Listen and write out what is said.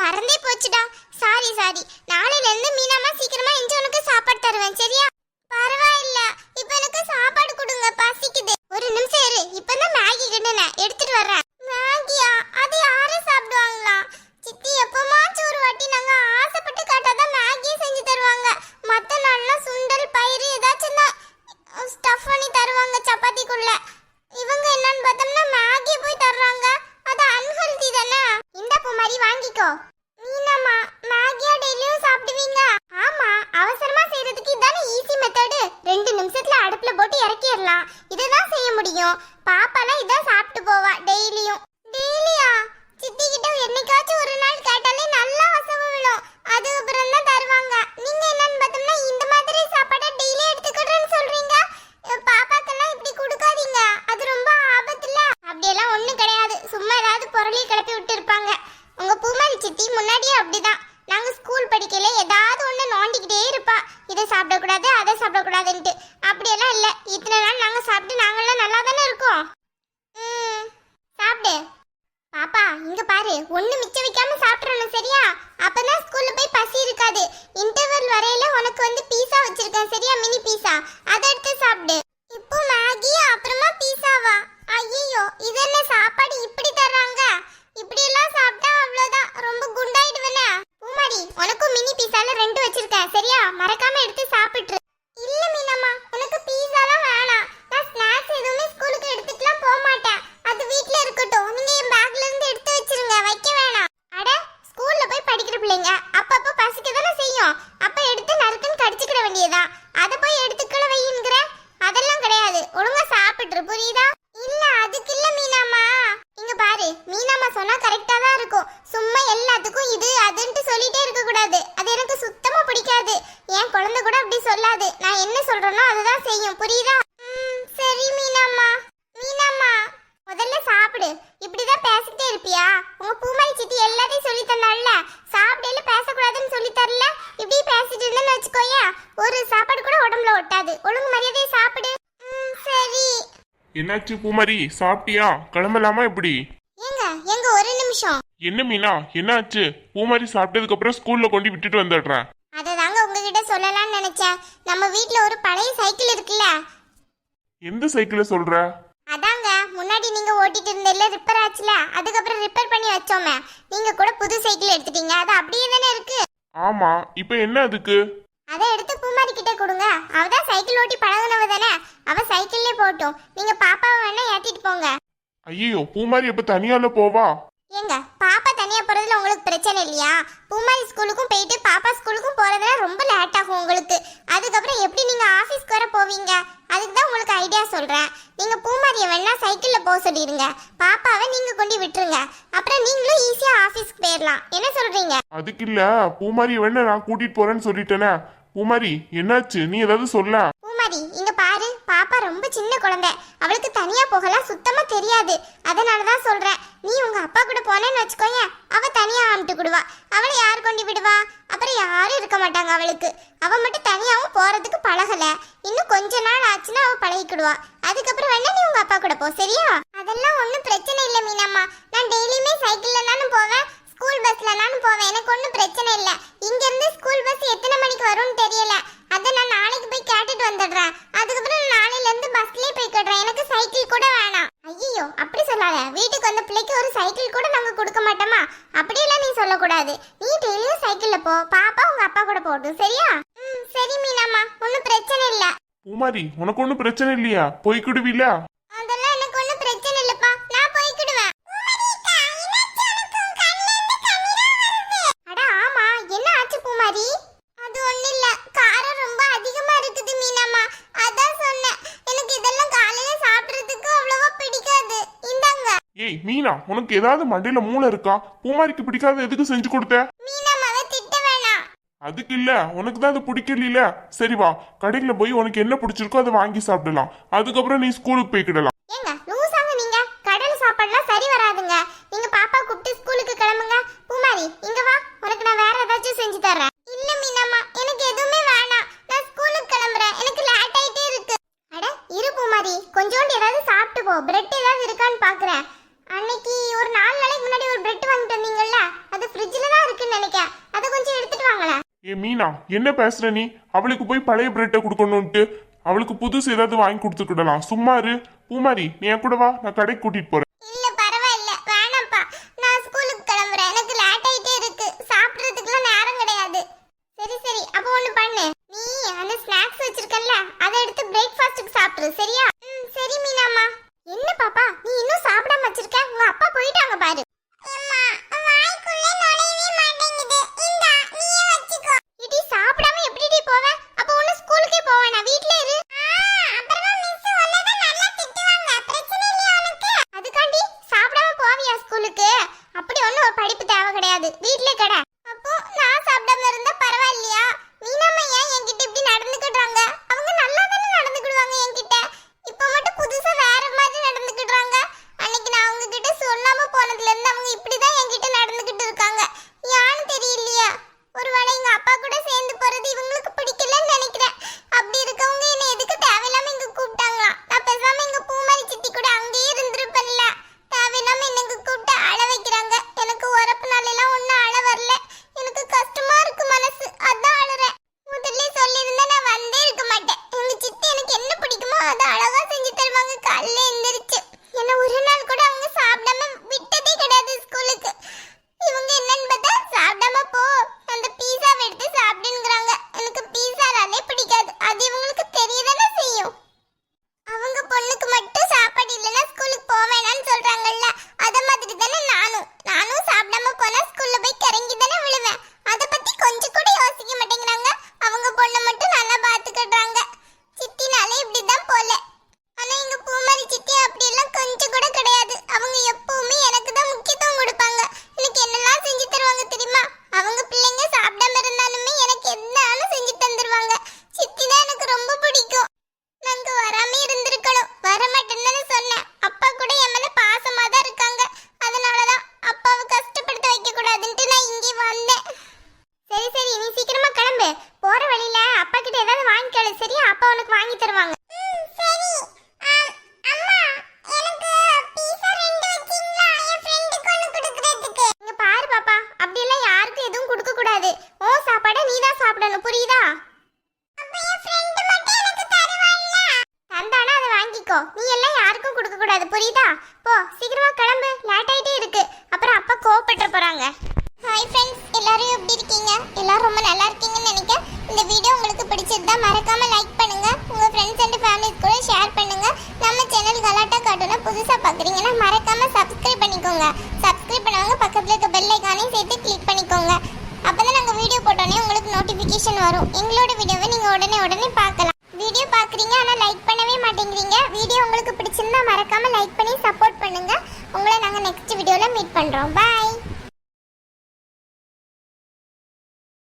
மறந்தே போச்சுடா. Sorry sorry நாளையில இருந்து மீனாமா சீக்கிரமா இஞ்சி உனக்கு சாப்பாடு தருவேன் சரியா? பரவாயில்ல. இப்ப எனக்கு சாப்பாடு கொடுங்க பசிக்குது ஒரு நிமிஷம் இரு. இப்பதான் மேகி கிண்டுனேன். எடுத்துட்டு வர்றேன். மேகியா அது யாரும் சாப்பிடுவாங்களா சித்தி எப்பமா ஒரு வாட்டி நாங்க ஆசைப்பட்டு இதானே ஈஸி மெத்தடு ரெண்டு நிமிஷத்துல அடுப்புல போட்டு இறக்கிடலாம். இதுதான் செய்ய முடியும். பாப்பாலாம் இதான் சாப்பிட்டு போவா டெய்லியும். டெய்லியா? சித்தி கிட்ட என்னைக்காச்சும் ஒரு நாள் கேட்டாலே நல்லா வசவு விழும். அதுக்கப்புறம் தான் தருவாங்க. நீங்க என்னன்னு பார்த்தோம்னா இந்த மாதிரி ஒண்ணு மிச்சம் வைக்காம சாப்பிடணும் சரியா? அப்பதான் ஸ்கூல்ல போய் பசி இருக்காது. இன்டர்வல் வரையில உனக்கு வந்து பீஸா வச்சிருக்கேன் சரியா? மினி பீஸா அதை எடுத்து சாப்பிடு. இப்போ மேகி அப்புறமா பீஸாவா ஐயோ இது என்ன சாப்பாடு இப்படி தர்றாங்க இப்படி எல்லாம் சாப்பிட்டா அவ்வளவுதான் ரொம்ப குண்டாயிடுவேனே பூமாரி உனக்கும் மினி பீஸால ரெண்டு வச்சிருக்கேன் சரியா மறக்காம எடுத்து சாப்பிட்டுரு இல்ல மீனம்மா உனக்கு பீஸாலாம் வேணாம் நான் ஸ்நாக்ஸ் எதுவுமே ஸ்கூலுக்கு எடுத்துட்டுலாம் போக மாட்டேன் அது வீட்ல இருக்கட்டும் நீங்க என் பேக்ல இருந்து எடுத்து வச்சிருங்க வைக்க வேணாம் அட ஸ்கூல்ல போய் படிக்கிற பிள்ளைங்க அப்பப்ப பசிக்க தானே செய்யும் அப்ப எடுத்து நறுக்குன்னு கடிச்சுக்கிட வேண்டியதா அதை போய் எடுத்துக்கல வையுங்கிற அதெல்லாம் கிடையாது ஒழுங்கா சாப்பிட்டுரு புரியுதா இல்ல அதுக்கு இல்ல மீனாமா இங்க பாரு மீனாமா சொன்னா கரெக்டா தான் இருக்கும் சும்மா எல்லாத்துக்கும் இது அதுன்ட்டு சொல்லிட்டே இருக்க கூடாது. அது எனக்கு சுத்தமா பிடிக்காது. என் குழந்தை கூட அப்படி சொல்லாது. நான் என்ன சொல்றேனோ அதுதான் செய்யும். புரியுதா? சரி மீனாம்மா. மீனாம்மா முதல்ல சாப்பிடு. இப்படிதான் பேசிக்கிட்டே இருப்பியா? உங்க பூமாரி சித்தி எல்லாத்தையும் சொல்லி தந்தாள்ல. சாப்பிடல பேசக்கூடாதுன்னு சொல்லி தரல. இப்படி பேசிட்டு இருந்தேன்னு வச்சுக்கோயா ஒரு சாப்பாடு கூட உடம்புல ஒட்டாது. ஒழுங்கு மரியாதையை சாப்பிடு. சரி. என்னாச்சு பூமாரி? சாப்பிட்டியா? கிளம்பலாமா எப்படி? ஏங்க ஏங்க ஒரு நிமிஷம். என்ன மீனா என்னாச்சு? பூமாரி சாப்பிட்டதுக்கு அப்புறம் ஸ்கூல்ல கொண்டு விட்டுட்டு வந்துடுறேன் அதை தாங்க உங்ககிட்ட சொல்லலாம்னு நினைச்சேன். நம்ம வீட்ல ஒரு பழைய சைக்கிள் இருக்குல்ல? எந்த சைக்கிளை சொல்ற? அதாங்க முன்னாடி நீங்க ஓட்டிட்டு இருந்தீல்ல ரிப்பேர் ஆச்சுல? அதுக்கப்புறம் ரிப்பேர் பண்ணி வச்சோமே. நீங்க கூட புது சைக்கிள் எடுத்துட்டீங்க. அது அப்படியே தானே இருக்கு? ஆமா இப்ப என்ன அதுக்கு? அதை எடுத்து பூமாரி கிட்ட கொடுங்க. அவ தான் சைக்கிள் ஓட்டி பழகுனவ தானே. அவ சைக்கிள்லே போட்டும் நீங்க பாப்பாவை வேணா ஏத்திட்டு போங்க. ஐயோ பூமாரி எப்ப தனியால போவா? ஏங்க பாப்பா தனியா போறதுல உங்களுக்கு பிரச்சனை இல்லையா? பூமாரி ஸ்கூலுக்கும் போயிட்டு பாப்பா ஸ்கூலுக்கும் போறதுல ரொம்ப லேட் ஆகும் உங்களுக்கு. அதுக்கப்புறம் எப்படி நீங்க ஆபீஸ்க்கு வர போவீங்க? அதுக்கு தான் உங்களுக்கு ஐடியா சொல்றேன். நீங்க பூமாரியை வேணா சைக்கிள்ல போக சொல்லிடுங்க. பாப்பாவை நீங்க கொண்டு விட்டுருங்க. அப்புறம் நீங்களும் ஈஸியா ஆபீஸ்க்கு போயிடலாம் என்ன சொல்றீங்க? அதுக்கு இல்ல பூமாரி வேணா நான் கூட்டிட்டு போறேன்னு சொல்லிட்டேனே. பூமாரி என்னாச்சு? நீ ஏதாவது சொல்ல. பூமாரி இங்க பாரு பாப்பா ரொம்ப சின்ன குழந்தை. அவளுக்கு தனியா போகலாம் சுத்தமா தெரியாது. அதனால தான் சொல்றேன். நீ உங்க அப்பா கூட போனேன்னு வச்சுக்கோயேன். அவ தனியா அமுட்டுக்கிடுவா அவளை யார் கொண்டு விடுவா? அப்புறம் யாரும் இருக்க மாட்டாங்க அவளுக்கு. அவ மட்டும் தனியாவும் போறதுக்கு பழகல. இன்னும் கொஞ்ச நாள் ஆச்சுன்னா அவ பழகிக்கிடுவா. அதுக்கப்புறம் வேணா நீ உங்க அப்பா கூட போ சரியா? அதெல்லாம் ஒன்னும் பிரச்சனை இல்ல மீனம்மா. நான் டெய்லியுமே சைக்கிள் நானும் போவேன் ஸ்கூல் பஸ்ல நானும் போவேன் எனக்கு ஒன்றும் பிரச்சனை இல்லை இங்க இருந்து ஸ்கூல் பஸ் எத்தனை மணிக்கு வரும்னு தெரியல அதை நான் நாளைக்கு போய் கேட்டுட்டு வந்துடுறேன் அதுக்கப்புறம் நான் நாளையில இருந்து பஸ்லயே போய்க்கிடுறேன் எனக்கு சைக்கிள் கூட வேணாம் ஐயோ அப்படி சொல்லாத வீட்டுக்கு வந்த பிள்ளைக்கு ஒரு சைக்கிள் கூட நாங்க கொடுக்க மாட்டோமா அப்படியெல்லாம் நீ சொல்லக்கூடாது நீ டெய்லியும் சைக்கிள்ல போ. பாப்பா உங்க அப்பா கூட போட்டும் சரியா? ம் சரி மீனாமா ஒன்றும் பிரச்சனை இல்லை. பூமாரி உனக்கு ஒன்றும் பிரச்சனை இல்லையா? போய்க்கிடுவீல மீனா உனக்கு ஏதாவது மண்டையில மூளை இருக்கா? பூமாரிக்கு பிடிக்காத எதுக்கு செஞ்சு கொடுத்த? மீனம்மாவை திட்ட வேணாம். அதுக்கு இல்ல உனக்கு தான் அது பிடிக்கல சரி வா கடையில போய் உனக்கு என்ன பிடிச்சிருக்கோ அதை வாங்கி சாப்பிடலாம். அதுக்கப்புறம் நீ ஸ்கூலுக்கு போய்க்கிடலாம். ஏங்க லூசாங்க நீங்க. கடல் சாப்பாடுலாம் சரி வராதுங்க. நீங்க பாப்பா கூப்பிட்டு ஸ்கூலுக்கு கிளம்புங்க. பூமாரி இங்க வா. உனக்கு நான் வேற ஏதாச்சும் செஞ்சு தரேன். இல்ல மீனம்மா எனக்கு எதுவுமே வேணாம். நான் ஸ்கூலுக்கு கிளம்புறேன். எனக்கு லேட் ஆயிட்டே இருக்கு. அட இரு பூமாரி. கொஞ்சோண்டு ஏதாவது சாப்பிட்டு போ. பிரெட் ஏதாவது இருக்கான்னு பாக்குறேன். அன்னைக்கு ஒரு நாலு நாளைக்கு முன்னாடி ஒரு பிரெட் வாங்கிட்டு வந்தீங்கல்ல அது ஃப்ரிட்ஜ்ல தான் இருக்குன்னு நினைக்கிறேன். அதை கொஞ்சம் எடுத்துட்டு வாங்களேன். ஏ மீனா என்ன பேசுற நீ? அவளுக்கு போய் பழைய பிரெட்டை கொடுக்கணும்ட்டு அவளுக்கு புதுசு ஏதாவது வாங்கி கொடுத்துக்கிடலாம் சும்மா இரு. பூமாரி நீ என் கூட வா நான் கடைக்கு கூட்டிட்டு போறேன். கிடையாது. வீட்ல கடை. பெற்று போகிறாங்க ஹாய் ஃப்ரெண்ட்ஸ் எல்லாரும் எப்படி இருக்கீங்க? எல்லாரும் ரொம்ப நல்லா இருக்கீங்கன்னு நினைக்கிறேன். இந்த வீடியோ உங்களுக்கு பிடிச்சிருந்தா மறக்காம லைக் பண்ணுங்க. உங்க ஃப்ரெண்ட்ஸ் அண்ட் ஃபேமிலிஸ் கூட ஷேர் பண்ணுங்க. நம்ம சேனல் கலாட்டா கார்ட்டூனை புதுசா பாக்குறீங்கன்னா மறக்காம சப்ஸ்கிரைப் பண்ணிக்கோங்க. சப்ஸ்கிரைப் பண்ணவங்க பக்கத்துல இருக்க பெல் ஐக்கானையும் சேர்த்து கிளிக் பண்ணிக்கோங்க. அப்பதான் நாங்க வீடியோ போட்டோன்னே உங்களுக்கு நோட்டிபிகேஷன் வரும். எங்களோட வீடியோவை நீங்க உடனே உடனே பார்க்கலாம். வீடியோ பாக்குறீங்க ஆனா லைக் பண்ணவே மாட்டேங்கிறீங்க. வீடியோ உங்களுக்கு பிடிச்சிருந்தா மறக்காம லைக் பண்ணி சப்போர்ட் பண்ணுங்க. உங்களை நாங்க நெக்ஸ்ட் வீடியோல மீட் பண்றோம். பாய்